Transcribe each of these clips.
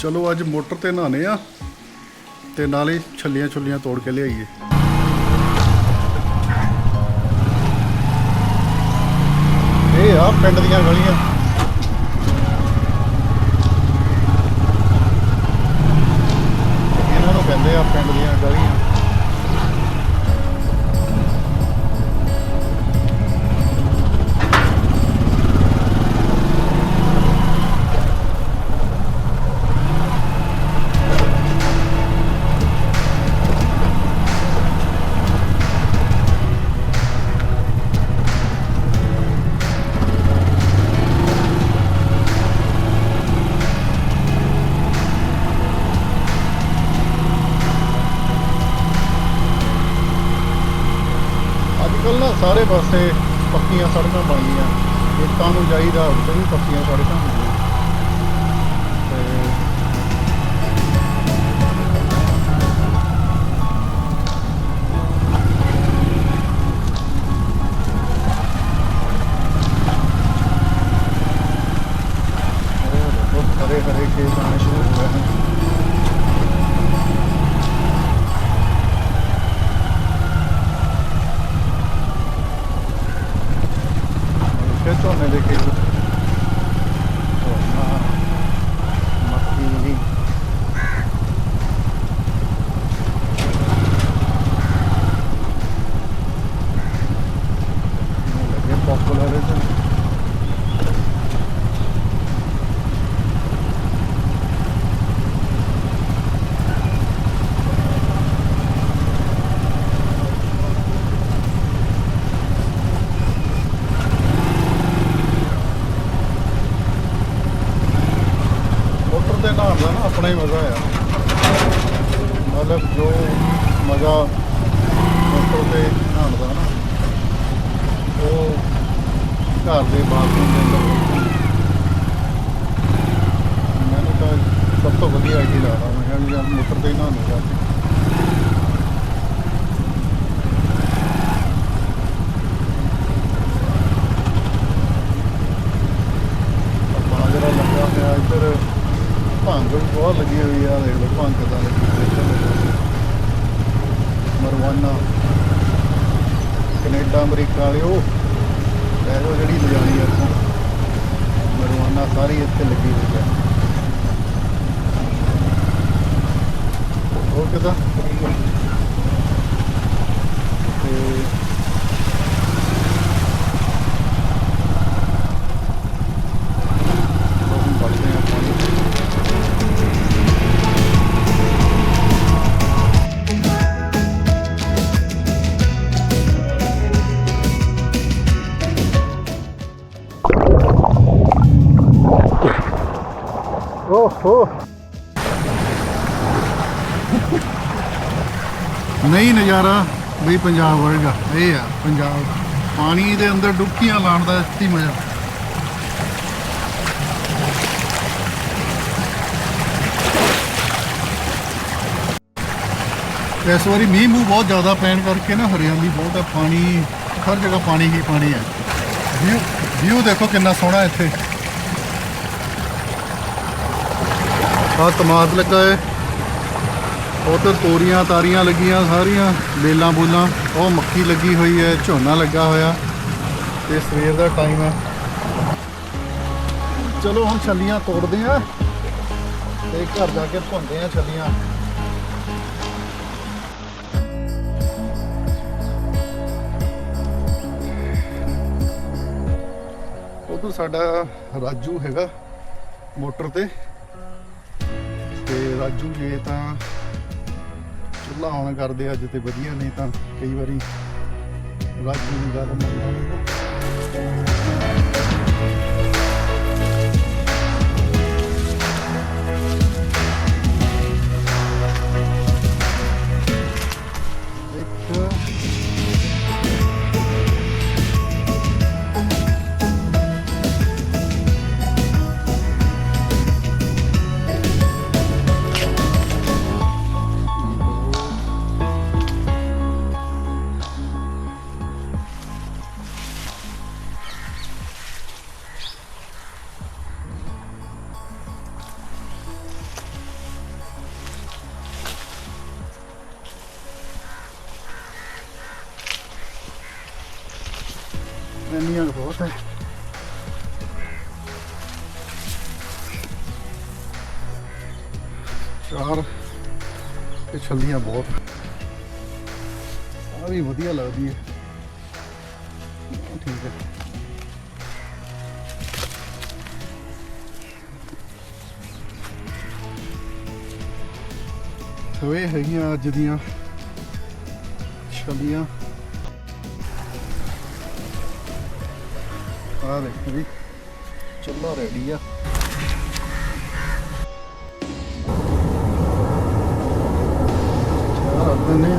ਚਲੋ ਅੱਜ ਮੋਟਰ ਤੇ ਨਹਾਣੇ ਆ ਤੇ ਨਾਲੇ ਛੱਲੀਆਂ ਛੁੱਲੀਆਂ ਤੋੜ ਕੇ ਲਿਆਈਏ। ਇਹ ਆ ਪਿੰਡ ਦੀਆਂ ਗਲੀਆਂ। ਇਹਨਾਂ ਨੂੰ ਕਹਿੰਦੇ ਆ ਪਿੰਡ ਦੀਆਂ ਗਲੀਆਂ। ਨਾ ਸਾਰੇ ਪਾਸੇ ਪੱਕੀਆਂ ਸੜਕਾਂ ਬਣ ਗਈਆਂ ਖੇਤਾਂ ਨੂੰ ਜਾਈਦਾ, ਉੱਥੇ ਵੀ ਪੱਕੀਆਂ ਸੜਕਾਂ ਹੁੰਦੀਆਂ ਤੇ ਬਹੁਤ ਹਰੇ ਹਰੇ ਖੇਤ ਆਉਣੇ ਸ਼ੁਰੂ ਹੋ ਗਏ ਹਨ ਫਿਰ ਝੋਨੇ ਦੇ ਖੇਤ ਝੋਨਾ ਮੱਕੀ ਦੀ ਲੱਗੇ ਪਪੂਲਰ ਹੈ ਮੋਟਰ ਤੇ ਨਹਾਉਣ ਦਾ ਨਾ ਆਪਣਾ ਹੀ ਮਜ਼ਾ ਆ ਮਤਲਬ ਜੋ ਮਜ਼ਾ ਮੋਟਰ ਤੇ ਨਹਾਉਣ ਦਾ ਨਾ, ਉਹ ਘਰ ਦੇ ਬਾਥਰੂਮ ਦੇ ਅੰਦਰ ਮੈਨੂੰ ਤਾਂ ਸਭ ਤੋਂ ਵਧੀਆ ਇਹੀ ਲੱਗਦਾ। ਮੈਂ ਕਿਹਾ ਵੀ ਯਾਰ ਮੋਟਰ ਤੇ ਹੀ ਨਹਾਉਣੇ ਜਾ ਕੇ ਬਾਜਰਾ ਲੱਗਾ ਹੋਇਆ ਇੱਧਰ ਭੰਗ ਵੀ ਬਹੁਤ ਲੱਗੀ ਹੋਈ ਆ ਦੇਖ ਲਓ ਭੰਗ ਦਾ ਲੱਗੀ ਹੋਈ ਇੱਧਰ ਮਰਵਾਨਾ ਕੈਨੇਡਾ ਅਮਰੀਕਾ ਵਾਲੇ ਉਹ ਲੈ ਜਿਹੜੀ ਲਿਜਾਣੀ ਆ ਇੱਥੋਂ। ਮਰਵਾਨਾ ਸਾਰੀ ਇੱਥੇ ਲੱਗੀ ਹੋਈ ਹੈ ਹੋਰ ਕਿਦਾਂ? ਤੇ ਓਹੋ ਨਹੀਂ ਨਜ਼ਾਰਾ ਵੀ ਪੰਜਾਬ ਵਰਗਾ, ਇਹ ਆ ਪੰਜਾਬ। ਪਾਣੀ ਦੇ ਅੰਦਰ ਡੁਬਕੀਆਂ ਲਾਉਣ ਦਾ ਇੱਥੇ ਮਜ਼ਾ। ਇਸ ਵਾਰੀ ਮੀਂਹ ਮੂੰਹ ਬਹੁਤ ਜ਼ਿਆਦਾ ਪੈਣ ਕਰਕੇ ਨਾ ਹਰਿਆਲੀ ਬਹੁਤ ਹੈ ਪਾਣੀ, ਹਰ ਜਗ੍ਹਾ ਪਾਣੀ ਹੀ ਪਾਣੀ ਹੈ। ਵਿਊ ਵਿਊ ਦੇਖੋ ਕਿੰਨਾ ਸੋਹਣਾ ਇੱਥੇ। ਆ ਤਮਾਦ ਲੱਗਾ ਹੈ। ਉਧਰ ਤੋਰੀਆਂ ਤਾਰੀਆਂ ਲੱਗੀਆਂ ਸਾਰੀਆਂ ਬੇਲਾਂ ਬੂਲਾਂ। ਉਹ ਮੱਕੀ ਲੱਗੀ ਹੋਈ ਹੈ, ਝੋਨਾ ਲੱਗਾ ਹੋਇਆ। ਤੇ ਸਵੇਰ ਦਾ ਟਾਈਮ ਹੈ। ਚਲੋ ਹੁਣ ਛੱਲੀਆਂ ਤੋੜਦੇ ਆ ਤੇ ਘਰ ਜਾ ਕੇ ਧੁੰਦੇ ਆ ਛੱਲੀਆਂ। ਉਧਰ ਸਾਡਾ ਰਾਜੂ ਹੈਗਾ ਮੋਟਰ ਤੇ। ਰਾਜੂ, ਜੇ ਤਾਂ ਚੁੱਲ੍ਹਾ ਆਉਣ ਕਰਦੇ ਅੱਜ ਤੇ ਵਧੀਆ, ਨਹੀਂ ਤਾਂ ਕਈ ਵਾਰੀ ਰਾਜੂ ਦੀ ਗੱਲ ਮੰਨਦਾ ਇੰਨੀਆਂ ਕੁ ਬਹੁਤ ਹੈ ਚਾਰ ਤੇ ਛੱਲੀਆਂ ਬਹੁਤ ਆ ਵੀ ਵਧੀਆ ਲੱਗਦੀ ਹੈ ਠੀਕ ਹੈ ਸੋ ਇਹ ਹੈਗੀਆਂ ਅੱਜ ਦੀਆਂ ਛੱਲੀਆਂ ਆ ਦੇਖੋ ਜੀ। ਚੁੱਲ੍ਹਾ ਰੈਡੀ ਆ। ਚਾਹ ਰੱਖ ਦਿੰਦੇ ਆ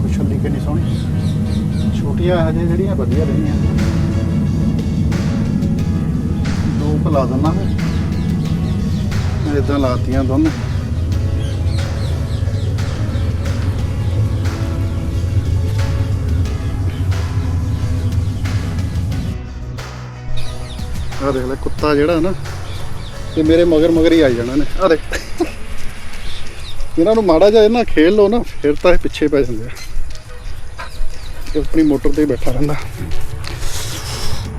ਕੋਈ ਛੱਲੀ ਕਿੰਨੀ ਸੋਹਣੀ। ਛੋਟੀਆਂ ਹਜੇ ਜਿਹੜੀਆਂ ਵਧੀਆ ਰਹੀਆਂ। ਦੋ ਭਲਾ ਦਿੰਦਾ ਮੈਂ। ਇਦਾਂ ਲਾਤੀਆਂ ਦੋਨੇ। ਆ ਦੇਖ ਲੈ, ਕੁੱਤਾ ਜਿਹੜਾ ਨਾ, ਇਹ ਮੇਰੇ ਮਗਰ ਮਗਰ ਹੀ ਆ ਜਾਣਾ ਨੇ ਆ ਦੇਖ। ਇਹਨਾਂ ਨੂੰ ਮਾੜਾ ਜਿਹਾ ਇਹਨਾਂ ਖੇਲ ਲਓ ਨਾ, ਫਿਰ ਤਾਂ ਇਹ ਪਿੱਛੇ ਪੈ ਜਾਂਦੇ ਆ। ਇਹ ਆਪਣੀ ਮੋਟਰ ਤੇ ਬੈਠਾ ਰਹਿੰਦਾ।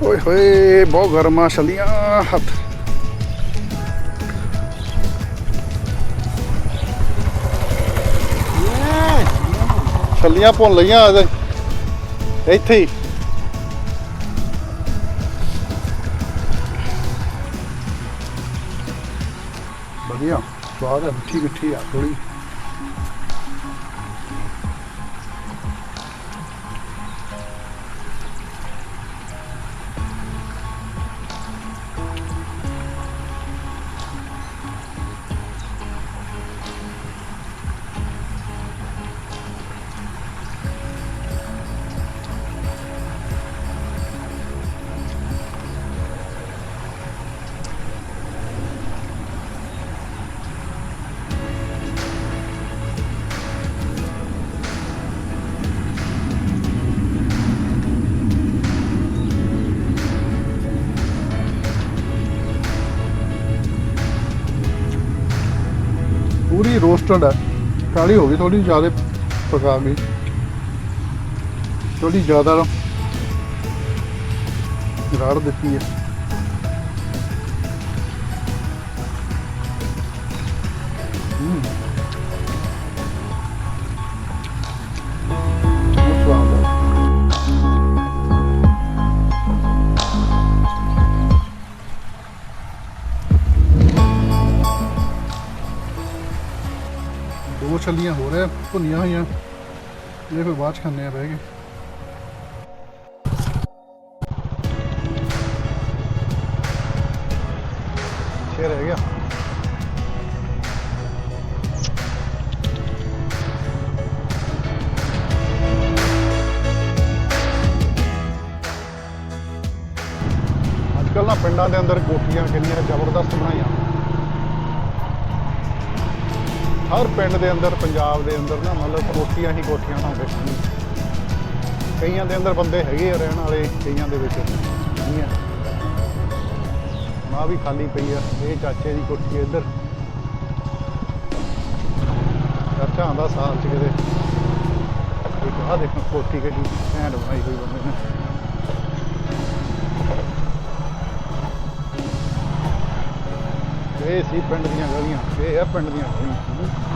ਓਏ ਹੋਏ, ਬਹੁਤ ਗਰਮਾ ਛਲੀਆਂ ਹੱਥ। ਛੱਲੀਆਂ ਭੁੰਨ ਲਈਆਂ ਇੱਥੇ ਹੀ। ਵਧੀਆ, ਸਵਾਦ ਹੈ ਮਿੱਠੀ ਮਿੱਠੀ ਆ ਥੋੜੀ ਰੋਸਟਡ ਹੈ। ਕਾਲੀ ਹੋ ਗਈ ਥੋੜੀ ਜ਼ਿਆਦਾ ਪਕਾ ਗਈ ਥੋੜੀ ਜ਼ਿਆਦਾ ਰਾੜ ਦਿੱਤੀ ਹੈ। ਹੂੰ। ਛੱਲੀਆਂ ਹੋ ਰਿਹਾ, ਭੁੰਨੀਆਂ ਹੋਈਆਂ। ਇਹ ਫਿਰ ਬਾਅਦ ਚ ਖਾਣੇ ਆ ਬਹਿ ਕੇ। ਛੇ ਰਹਿ ਗਿਆ। ਅੱਜ ਕੱਲ੍ਹ ਨਾ ਪਿੰਡਾਂ ਦੇ ਅੰਦਰ ਕੋਠੀਆਂ ਕਿੰਨੀਆਂ ਜ਼ਬਰਦਸਤ ਬਣਾਈਆਂ। ਹਰ ਪਿੰਡ ਦੇ ਅੰਦਰ, ਪੰਜਾਬ ਦੇ ਅੰਦਰ ਨਾ ਮਤਲਬ ਕੋਠੀਆਂ ਹੀ ਕੋਠੀਆਂ ਨਾ। ਸਨ ਕਈਆਂ ਦੇ ਅੰਦਰ ਬੰਦੇ ਹੈਗੇ ਆ ਰਹਿਣ ਵਾਲੇ, ਕਈਆਂ ਦੇ ਵਿੱਚ ਨਹੀਂ ਆ। ਮਾਂ ਵੀ ਖਾਲੀ ਪਈ ਆ, ਇਹ ਚਾਚੇ ਦੀ ਕੋਠੀ ਹੈ ਇੱਧਰ। ਚਾਚਾ ਆਂਦਾ ਸਾਲ ਚ ਕਿਤੇ। ਇੱਕ ਆਹ ਦੇਖੋ ਕੋਠੀ ਕਿੱਡੀ ਘੈਂਟ ਬਣਾਈ ਹੋਈ ਬੰਦੇ ਨੇ। ਇਹ ਸੀ ਪਿੰਡ ਦੀਆਂ ਗਲੀਆਂ ਇਹ ਹੈ ਪਿੰਡ ਦੀਆਂ ਗਲੀਆਂ।